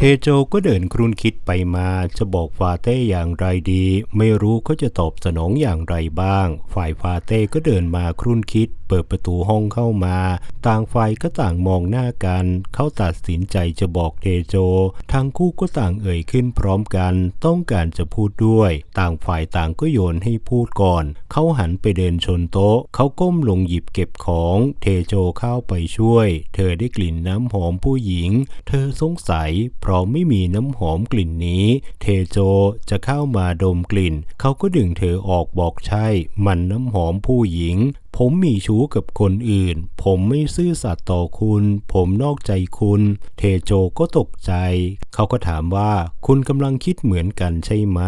เทโจก็เดินครุนคิดไปมาจะบอกฟาเต้อย่างไรดี ไม่รู้เขาจะตอบสนองอย่างไรบ้าง ฝ่ายฟาเต้ก็เดินมาครุนคิด เปิดประตูห้องเข้ามา ต่างฝ่ายก็ต่างมองหน้ากัน เขาตัดสินใจจะบอกเทโจ ทั้งคู่ก็ต่างเอ่ยขึ้นพร้อมกัน ต้องการจะพูดด้วย ต่างฝ่ายต่างก็โยนให้พูดก่อน เขาหันไปเดินชนโต๊ะ เขาก้มลงหยิบเก็บของ เทโจเข้าไปช่วย เธอได้กลิ่นน้ำหอมผู้หญิง เธอสงสัยเพราะไม่มีน้ำหอมกลิ่นนี้ เทโจจะเข้ามาดมกลิ่น เขาก็ดึงเธอออกบอกใช่ มันน้ำหอมผู้หญิงผมมีชู้กับคนอื่น ผมไม่ซื่อสัตย์ต่อคุณ ผมนอกใจคุณ เทโจก็ตกใจ เขาก็ถามว่าคุณกำลังคิดเหมือนกันใช่ไหม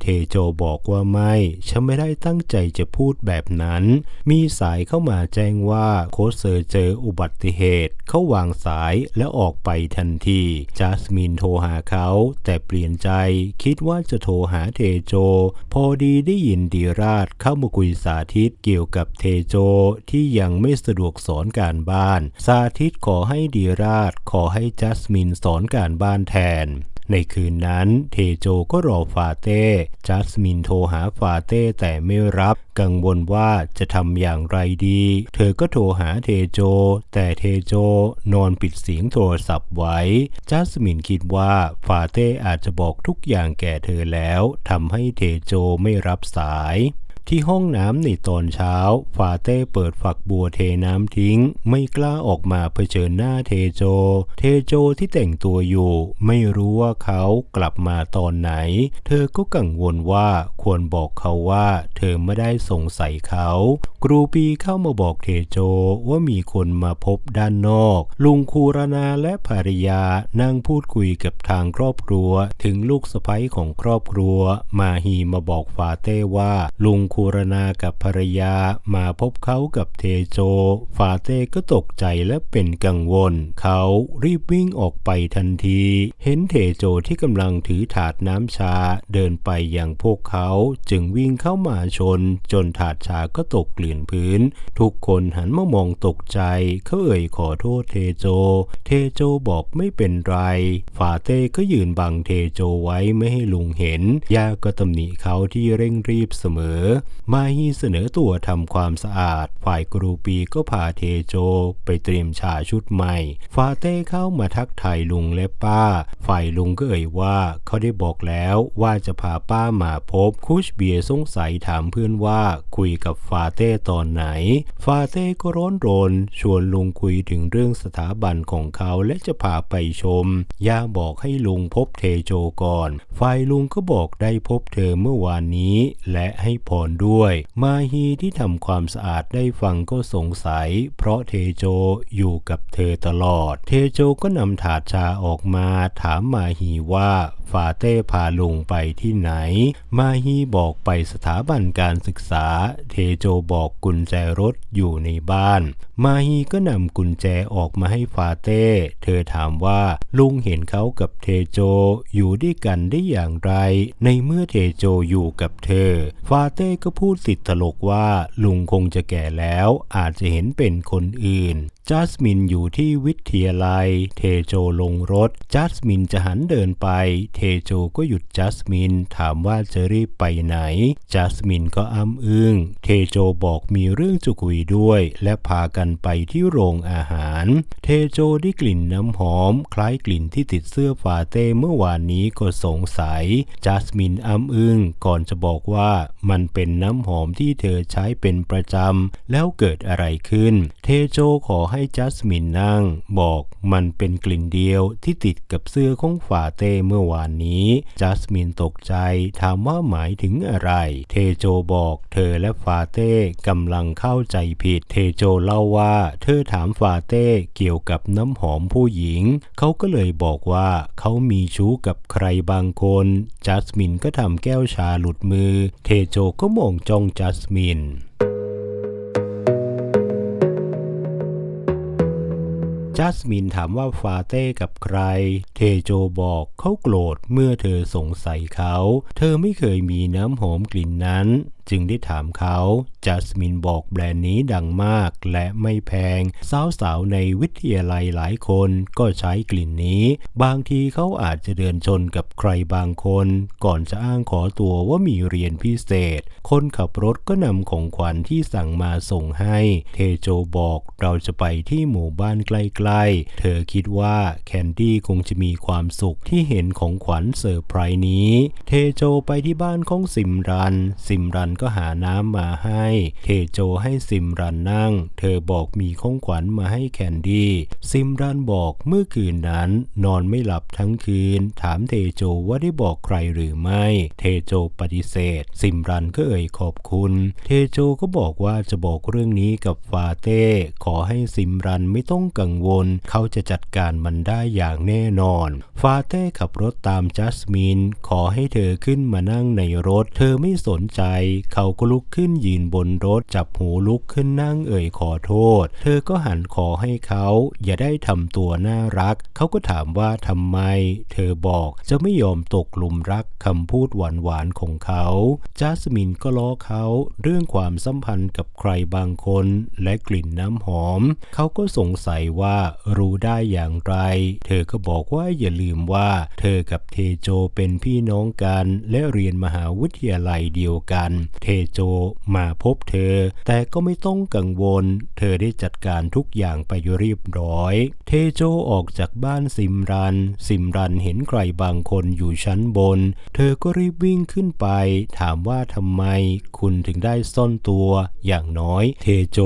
เทโจบอกว่าไม่ ฉันไม่ได้ตั้งใจจะพูดแบบนั้น มีสายเข้ามาแจ้งว่าโคชเซอร์เจออุบัติเหตุ เขาวางสายและออกไปทันที จัสมินโทรหาเขา แต่เปลี่ยนใจ คิดว่าจะโทรหาเทโจ พอดีได้ยินดีราชเข้ามาคุยสาธิตเกี่ยวกับเทโจโจที่ยังไม่สะดวกสอนการบ้าน สาธิตขอให้ดีราชขอให้จัสมินสอนการบ้านแทน ในคืนนั้นเทโจก็รอฟาเต้จัสมินโทรหาฟาเต้แต่ไม่รับกังวลว่าจะทำอย่างไรดี เธอก็โทรหาเทโจ แต่เทโจนอนปิดเสียงโทรศัพท์ไว้ จัสมินคิดว่าฟาเต้อาจจะบอกทุกอย่างแก่เธอแล้วทำให้เทโจไม่รับสาย ที่ห้องน้ำในตอนเช้า ฟาเต้เปิดฝักบัวเทน้ำทิ้ง ไม่กล้าออกมาเผชิญหน้าเทโจ เทโจที่แต่งตัวอยู่ ไม่รู้ว่าเขากลับมาตอนไหน เธอก็กังวลว่าควรบอกเขาว่า เธอไม่ได้สงสัยเขา กรูปีเข้ามาบอกเทโจว่ามีคนมาพบด้านนอก ลุงคูรนาและภรรยานั่งพูดคุยกับทางครอบครัว ถึงลูกสะใภ้ของครอบครัว มาฮีมาบอกฟาเต้ว่าลุงครนากับภรรยามาพบเขากับเทโจ ฟาเต้ก็ตกใจและเป็นกังวล เขารีบวิ่งออกไปทันที เห็นเทโจที่กำลังถือถาดน้ำชาเดินไปอย่างพวกเขาจึงวิ่งเข้ามาชน จนถาดชาก็ตกเกลื่อนพื้น ทุกคนหันมามองตกใจเขาเอ่ยขอโทษเทโจ เทโจบอกไม่เป็นไร ฟาเต้ก็ยืนบังเทโจไว้ไม่ให้ลุงเห็นย่าก็ตำหนิเขาที่เร่งรีบเสมอมาฮีเสนอตัวทำความสะอาด ฝ่ายกรูปีก็พาเทโจไปเตรียมชาชุดใหม่ ฟาเต้เข้ามาทักทายลุงและป้า ฝ่ายลุงก็เอ่ยว่าเขาได้บอกแล้วว่าจะพาป้ามาพบ คุชเบียสงสัยถามเพื่อนว่าคุยกับฟาเต้ตอนไหน ฟาเต้ก็ร้อนรน ชวนลุงคุยถึงเรื่องสถาบันของเขาและจะพาไปชม ย่าบอกให้ลุงพบเทโจก่อน ฝ่ายลุงก็บอกได้พบเธอเมื่อวานนี้ และให้พรด้วย มาฮีที่ทำความสะอาดได้ฟังก็สงสัย เพราะเทโจอยู่กับเธอตลอด เทโจก็นำถาดชาออกมาถามมาฮีว่า ฟาเต้พาลุงไปที่ไหน มาฮีบอกไปสถาบันการศึกษา เทโจบอกกุญแจรถอยู่ในบ้าน มาฮีก็นำกุญแจออกมาให้ฟาเต้ เธอถามว่าลุงเห็นเขากับเทโจอยู่ด้วยกันได้อย่างไร ในเมื่อเทโจอยู่กับเธอ ฟาเต้ก็พูดติดตลกว่าลุงคงจะแก่แล้วอาจจะเห็นเป็นคนอื่น จัสมินอยู่ที่วิทยาลัย เทโจลงรถ จัสมินจะหันเดินไป เทโจก็หยุดจัสมินถามว่าจะรีบไปไหน จัสมินก็อ้ำอึง้ง เทโจบอกมีเรื่องจะคุยด้วย และพากันไปที่โรงอาหาร เทโจได้กลิ่นน้ำหอม คล้ายกลิ่นที่ติดเสื้อฟาเต้เมื่อวานนี้ก็สงสัย จัสมินอ้ำอึง้งก่อนจะบอกว่ามันเป็นน้ำหอมที่เธอใช้เป็นประจำ แล้วเกิดอะไรขึ้น เทโจขอให้จัสมินนั่ง บอกมันเป็นกลิ่นเดียวที่ติดกับเสื้อของฟาเต้เมื่อวานนี้ จัสมินตกใจถามว่าหมายถึงอะไร เทโจบอกเธอและฟาเต้กำลังเข้าใจผิด เทโจเล่าว่า เธอถามฟาเต้เกี่ยวกับน้ำหอมผู้หญิง เขาก็เลยบอกว่าเขามีชู้กับใครบางคน จัสมินก็ทำแก้วชาหลุดมือ เทโจก็มองจ้องจัสมินจัสมินถามว่าฟาเต้กับใคร เทโจบอกเขาโกรธเมื่อเธอสงสัยเขา เธอไม่เคยมีน้ำหอมกลิ่นนั้น จึงได้ถามเขา จัสมินบอกแบรนด์นี้ดังมากและไม่แพง สาวๆในวิทยาลัยหลายคนก็ใช้กลิ่นนี้ บางทีเขาอาจจะเดินชนกับใครบางคน ก่อนจะอ้างขอตัวว่ามีเรียนพิเศษ คนขับรถก็นำของขวัญที่สั่งมาส่งให้ เทโจบอกเราจะไปที่หมู่บ้านใกล้ๆ เธอคิดว่าแคนดี้คงจะมีความสุขที่เห็นของขวัญเซอร์ไพรส์นี้ เทโจไปที่บ้านของซิมรันซิมรันก็หาน้ำมาให้ เทโจให้ซิมรันนั่ง เธอบอกมีของขวัญมาให้แคนดี้ซิมรันบอกเมื่อคืนนั้น นอนไม่หลับทั้งคืน ถามเทโจว่าได้บอกใครหรือไม่ เทโจปฏิเสธ ซิมรันก็เอ่ยขอบคุณ เทโจก็บอกว่าจะบอกเรื่องนี้กับฟาเต้ ขอให้ซิมรันไม่ต้องกังวล เขาจะจัดการมันได้อย่างแน่นอน ฟาเต้ขับรถตามจัสมิน ขอให้เธอขึ้นมานั่งในรถ เธอไม่สนใจเขาก็ลุกขึ้นยืนบนรถจับหูลุกขึ้นนั่งเอ่ยขอโทษ เธอก็หันขอให้เขาอย่าได้ทำตัวน่ารัก เขาก็ถามว่าทำไม เธอบอกจะไม่ยอมตกหลุมรักคำพูดหวานๆของเขาจัสมินก็ล้อเขาเรื่องความสัมพันธ์กับใครบางคนและกลิ่นน้ำหอม เขาก็สงสัยว่ารู้ได้อย่างไร เธอก็บอกว่าอย่าลืมว่า เธอกับเทโจเป็นพี่น้องกันและเรียนมหาวิทยาลัยเดียวกันเทโจมาพบเธอ แต่ก็ไม่ต้องกังวล เธอได้จัดการทุกอย่างไปเรียบร้อย เทโจออกจากบ้านซิมรัน ซิมรันเห็นใครบางคนอยู่ชั้นบน เธอก็รีบวิ่งขึ้นไป ถามว่าทำไมคุณถึงได้ซ่อนตัว อย่างน้อยเทโจ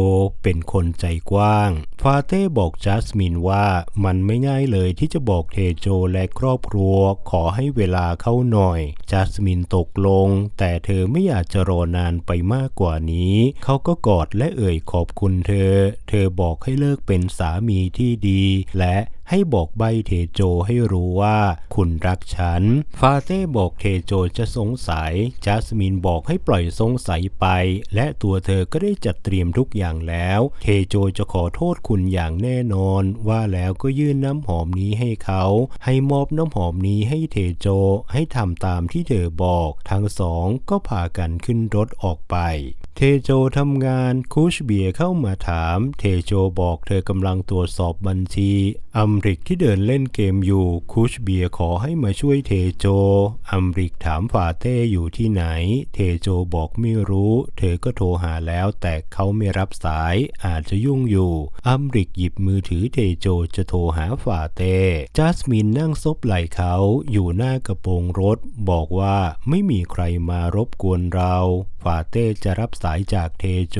เป็นคนใจกว้างฟาเต้บอกจัสมินว่ามันไม่ง่ายเลยที่จะบอกเทโจและครอบครัว ขอให้เวลาเข้าหน่อย จัสมินตกลง แต่เธอไม่อยากจะรอนานไปมากกว่านี้ เขาก็กอดและเอ่ยขอบคุณเธอ เธอบอกให้เลิกเป็นสามีที่ดี และ ให้บอกใบเทโจให้รู้ว่าคุณรักฉัน ฟาเต้บอกเทโจจะสงสัย จัสมินบอกให้ปล่อยสงสัยไป และตัวเธอก็ได้จัดเตรียมทุกอย่างแล้ว เทโจจะขอโทษคุณอย่างแน่นอน ว่าแล้วก็ยื่นน้ำหอมนี้ให้เขา ให้มอบน้ำหอมนี้ให้เทโจให้ทำตามที่เธอบอก ทั้งสองก็พากันขึ้นรถออกไปเทโจทำงานคูชเบียเข้ามาถาม เทโจบอกเธอกำลังตรวจสอบบัญชี อัมริกที่เดินเล่นเกมอยู่คูชเบียขอให้มาช่วยเทโจ อัมริกถามฟาเต้อยู่ที่ไหน เทโจบอกไม่รู้ เธอก็โทรหาแล้วแต่เขาไม่รับสายอาจจะยุ่งอยู่ อัมริกหยิบมือถือเทโจจะโทรหาฟาเต้จัสมินนั่งซบไหล่เขาอยู่หน้ากระโปรงรถ บอกว่าไม่มีใครมารบกวนเราฟาเต้จะรับสายจากเทโจ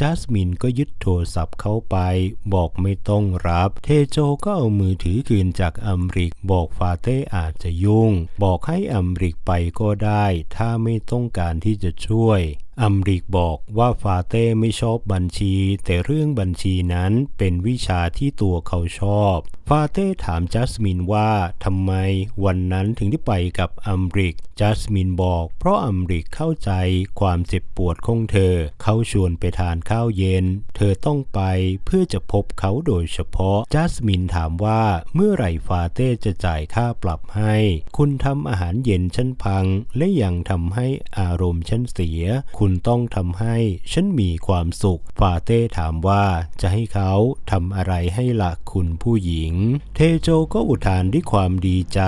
จัสมินก็ยึดโทรศัพท์เข้าไป บอกไม่ต้องรับ เทโจก็เอามือถือคืนจากอัมริก บอกฟาเต้อาจจะยุ่ง บอกให้อัมริกไปก็ได้ ถ้าไม่ต้องการที่จะช่วยอัมริกบอกว่าฟาเต้ไม่ชอบบัญชี แต่เรื่องบัญชีนั้นเป็นวิชาที่ตัวเขาชอบ ฟาเต้ถามจัสมินว่าทำไมวันนั้นถึงได้ไปกับอัมริก จัสมินบอกเพราะอัมริกเข้าใจความเจ็บปวดของเธอ เขาชวนไปทานข้าวเย็น เธอต้องไปเพื่อจะพบเขาโดยเฉพาะ จัสมินถามว่าเมื่อไหร่ฟาเต้จะจ่ายค่าปรับให้ คุณทำอาหารเย็นฉันพัง และยังทำให้อารมณ์ฉันเสียคุณุณต้องทำให้ฉันมีความสุข ฟาเต้ถามว่าจะให้เขาทำอะไรให้ละคุณผู้หญิง เทโจก็อุทานด้วยความดีใจ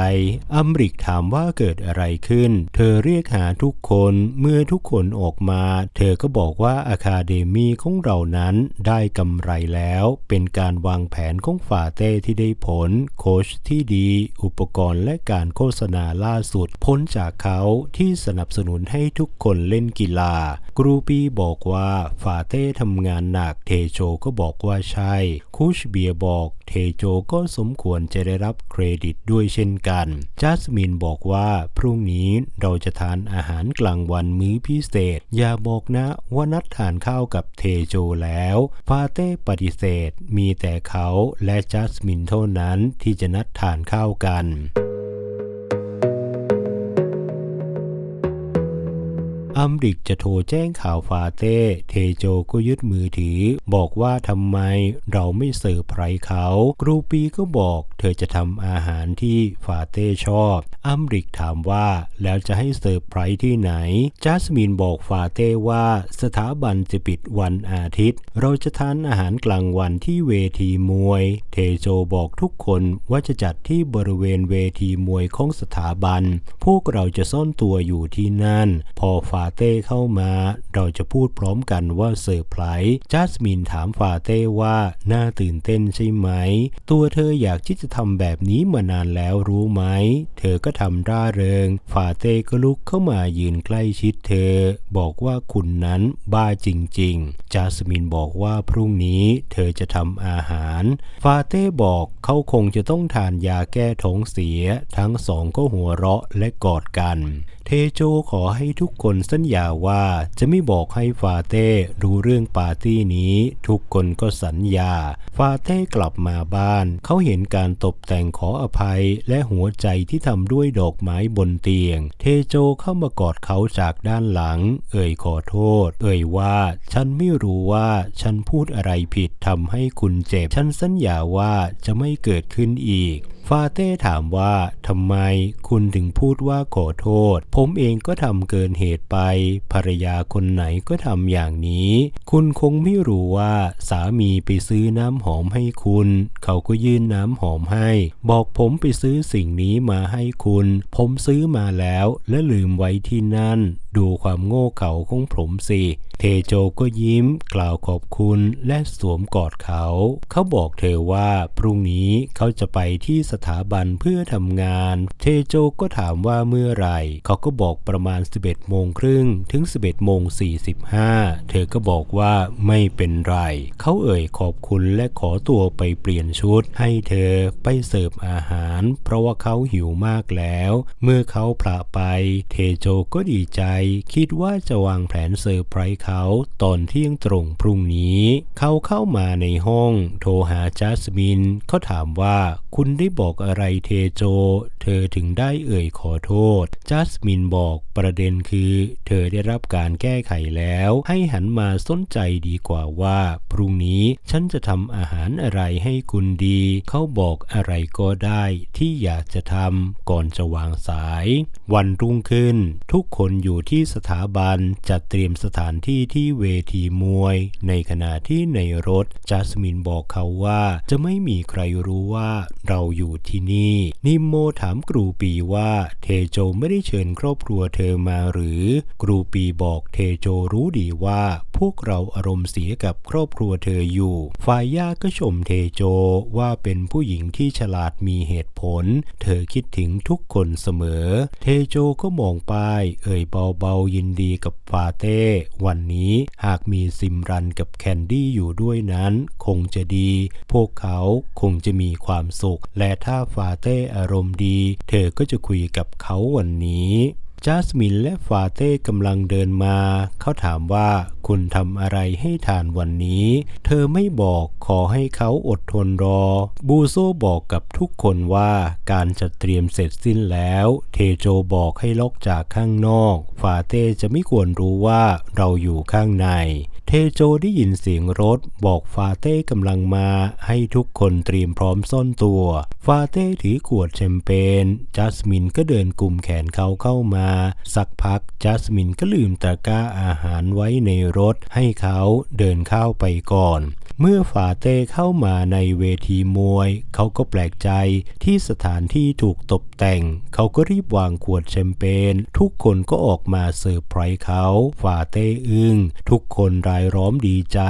อัมริกถามว่าเกิดอะไรขึ้น เธอเรียกหาทุกคนเมื่อทุกคนออกมา เธอก็บอกว่าอาคาเดมีของเรานั้นได้กำไรแล้ว เป็นการวางแผนของฟาเต้ที่ได้ผล โคชที่ดี อุปกรณ์และการโฆษณาล่าสุด พ้นจากเขาที่สนับสนุนให้ทุกคนเล่นกีฬากรูปีบอกว่าฟาเต้ทำงานหนัก เทโจก็บอกว่าใช่ คูชเบียบอก เทโจก็สมควรจะได้รับเครดิตด้วยเช่นกันจัสมินบอกว่าพรุ่งนี้เราจะทานอาหารกลางวันมื้อพิเศษ อย่าบอกนะว่านัดทานข้าวกับเทโจแล้วฟาเต้ปฏิเสธ มีแต่เขาและจัสมินเท่านั้นที่จะนัดทานข้าวกัน อัมริกจะโทรแจ้งข่าวฟาเต้ เทโจก็ยึดมือถือ บอกว่าทำไมเราไม่เสิร์ฟไพรเขากรูปีก็บอกเธอจะทำอาหารที่ฟาเต้ชอบอัมริกถามว่าแล้วจะให้เสิร์ฟไพรที่ไหน จัสมินบอกฟาเต้ว่าสถาบันจะปิดวันอาทิตย์ เราจะทานอาหารกลางวันที่เวทีมวย เทโจบอกทุกคนว่าจะจัดที่บริเวณเวทีมวยของสถาบัน พวกเราจะซ่อนตัวอยู่ที่นั่น พอฟาเต้เข้ามา เราจะพูดพร้อมกันว่าเซอร์ไพรส์จัสมินถามฟาเต้ว่าน่าตื่นเต้นใช่ไหม ตัวเธออยากที่จะทำแบบนี้มานานแล้วรู้ไหม เธอก็ทำร่าเริง ฟาเต้ก็ลุกเข้ามายืนใกล้ชิดเธอ บอกว่าคุณนั้นบ้าจริงๆ จัสมินบอกว่าพรุ่งนี้เธอจะทำอาหาร ฟาเต้บอกเขาคงจะต้องทานยาแก้ท้องเสีย ทั้งสองก็หัวเราะและกอดกัน เทโจขอให้ทุกคนสัญญาว่าจะไม่บอกให้ฟาเต้รู้เรื่องปาร์ตี้นี้ ทุกคนก็สัญญา ฟาเต้กลับมาบ้าน เขาเห็นการตกแต่งขออภัยและหัวใจที่ทำด้วยดอกไม้บนเตียง เทโจเข้ามากอดเขาจากด้านหลัง เอ่ยขอโทษ เอ่ยว่าฉันไม่รู้ว่าฉันพูดอะไรผิดทำให้คุณเจ็บ ฉันสัญญาว่าจะไม่เกิดขึ้นอีก ฟาเต้ถามว่าทำไมคุณถึงพูดว่าขอโทษ ผมเองก็ทำเกินเหตุไป ภรรยาคนไหนก็ทำอย่างนี้ คุณคงไม่รู้ว่าสามีไปซื้อน้ำหอมให้คุณ เขาก็ยื่นน้ำหอมให้ บอกผมไปซื้อสิ่งนี้มาให้คุณ ผมซื้อมาแล้วและลืมไว้ที่นั่น ดูความโง่เขลาของผมสิ เทโจก็ยิ้มกล่าวขอบคุณและสวมกอดเขา เขาบอกเธอว่าพรุ่งนี้เขาจะไปที่สถาบันเพื่อทำงาน เทโจก็ถามว่าเมื่อไหร่ เขาก็บอกประมาณ 11โมงครึ่งถึง 11โมง45 เธอก็บอกว่าไม่เป็นไร เขาเอ่ยขอบคุณและขอตัวไปเปลี่ยนชุด ให้เธอไปเสิร์ฟอาหาร เพราะว่าเขาหิวมากแล้ว เมื่อเขาพละไป เทโจก็ดีใจคิดว่าจะวางแผนเซอร์ไพรส์เขาตอนเที่ยงตรงพรุ่งนี้ เขาเข้ามาในห้อง โทรหาจัสมินเขาถามว่าคุณได้บอกอะไรเทโจ เธอถึงได้เอ่ยขอโทษ จัสมินบอกประเด็นคือ เธอได้รับการแก้ไขแล้ว ให้หันมาสนใจดีกว่าว่า พรุ่งนี้ฉันจะทำอาหารอะไรให้คุณดี เขาบอกอะไรก็ได้ที่อยากจะทำก่อนจะวางสาย วันรุ่งขึ้น ทุกคนอยู่ที่สถาบันจัดเตรียมสถานที่ที่เวทีมวย ในขณะที่ในรถจัสมินบอกเขาว่า จะไม่มีใครรู้ว่าเราอยู่ที่นี่ นิมโมถามกรูปีว่าเทโจไม่ได้เชิญครอบครัวเธอมาหรือกรูปีบอกเทโจรู้ดีว่า พวกเราอารมณ์เสียกับครอบครัวเธออยู่ฝ่ายย่าก็ชมเทโจว่าเป็นผู้หญิงที่ฉลาดมีเหตุผล เธอคิดถึงทุกคนเสมอ เทโจก็มองป้าย เอ่ยเบาๆยินดีกับฟาเต้วันนี้หากมีซิมรันกับแคนดี้อยู่ด้วยนั้น คงจะดี พวกเขาคงจะมีความสุข และถ้าฟาเต้อารมณ์ดี เธอก็จะคุยกับเขาวันนี้ จัสมินและฟาเต้กำลังเดินมา เขาถามว่าคุณทำอะไรให้ทานวันนี้ เธอไม่บอกขอให้เขาอดทนรอ บูโซบอกกับทุกคนว่าการจัดเตรียมเสร็จสิ้นแล้ว เทโจบอกให้ล็อกจากข้างนอก ฟาเต้จะไม่ควรรู้ว่าเราอยู่ข้างใน เทโจได้ยินเสียงรถบอกฟาเต้กำลังมาให้ทุกคนเตรียมพร้อมซ่อนตัว ฟาเต้ถือขวดแชมเปญจัสมินก็เดินกลุ่มแขนเขาเข้ามา สักพักจัสมินก็ลืมตะกร้าอาหารไว้ในรถให้เขาเดินเข้าไปก่อน เมื่อฟาเต้เข้ามาในเวทีมวย เขาก็แปลกใจที่สถานที่ถูกตกแต่ง เขาก็รีบวางขวดแชมเปญทุกคนก็ออกมาเซอร์ไพรส์เขาฟาเต้อึ้งทุกคนรายร้อมดีใจ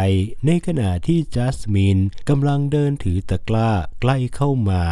ในขณะที่จัสมินกำลังเดินถือตะกร้าใกล้เข้ามา